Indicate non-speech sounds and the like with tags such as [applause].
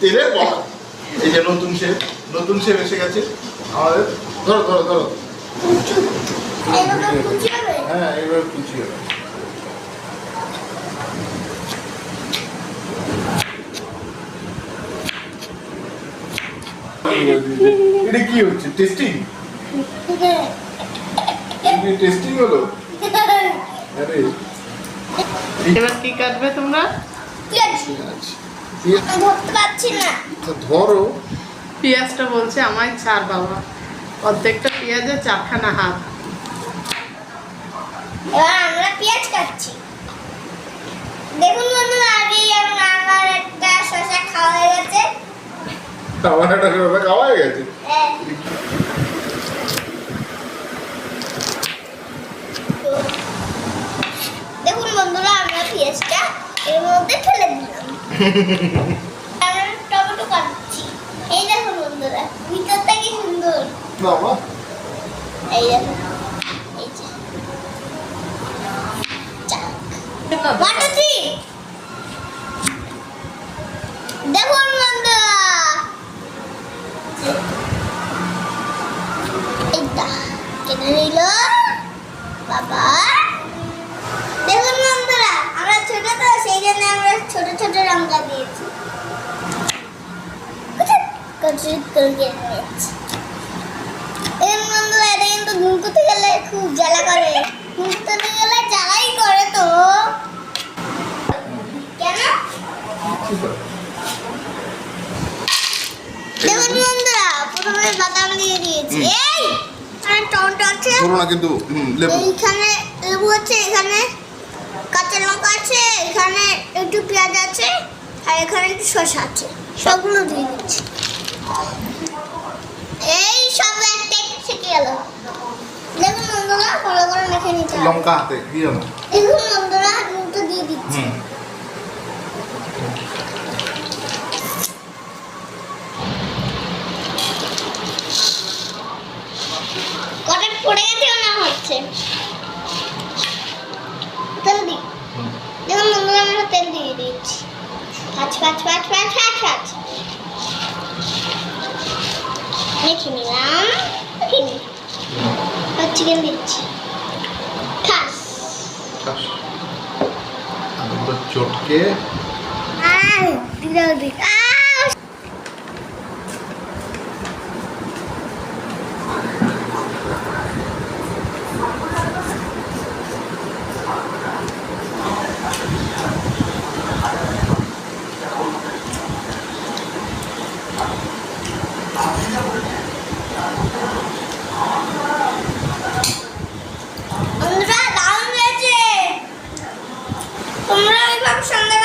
তেলের বড়া এই যে নতুন শেফ নতুন শেফ এসে গেছে। আমাদের ধরো ধরো ধরো। হ্যাঁ এবার কুচি হবে এটা কি হচ্ছে? টেস্টিং টেস্টিং হলো? [laughs] আরে এবার কি কাটবে তোমরা? পেঁয়াজ। ধরতে পারছি না। ধরো। পেঁয়াজটা বলছে আমায় চার বাবা। অর্ধেকটা পেঁয়াজে চারখানা হাত। এবার আমরা পেঁয়াজ কাটছি। দেখুন বন্ধুরা আগেই আমার আমার একটা শসা খাওয়া হয়ে গেছে। আমার একটা শসা খাওয়া হয়ে গেছে হ্যাঁ। দেখুন বন্ধুরা আমরা পেঁয়াজটা এর মধ্যে ফেলে দিলাম আমরা টমেটো কাটছি এই দেখুন বন্ধুরা ভিতরটা কি সুন্দর বাবা। এই দেখুন এই যে কচুর করে কেটে নিয়েছি দেখুন বন্ধুরা এটা কিন্তু ঘুম করতে গেলে খুব জ্বালা করে। ঘুম করতে গেলে জ্বালাই করে তো। কেন? দেখুন বন্ধুরা প্রথমে বাদাম দিয়ে দিয়েছি। এই টমেটো আছে। ধরো কিন্তু লেবু। এইখানে লেবু আছে এখানে কাঁচা লঙ্কা আছে এখানে একটু পেঁয়াজ আছে আর এখানে একটু শসা আছে। সবগুলো দিয়ে দিচ্ছি। এই সব একটা থেকে গেল। দেখুন বন্ধুরা করে মেখে নিতে লঙ্কা হাতে দিয়ে দেখুন বন্ধুরা নুনটা দিয়ে দিচ্ছি। মেখে নিলাম চিকেন দিচ্ছি। খাস চটকে। দিদাও আয় তোমরা এভাবে সন্ধ্যা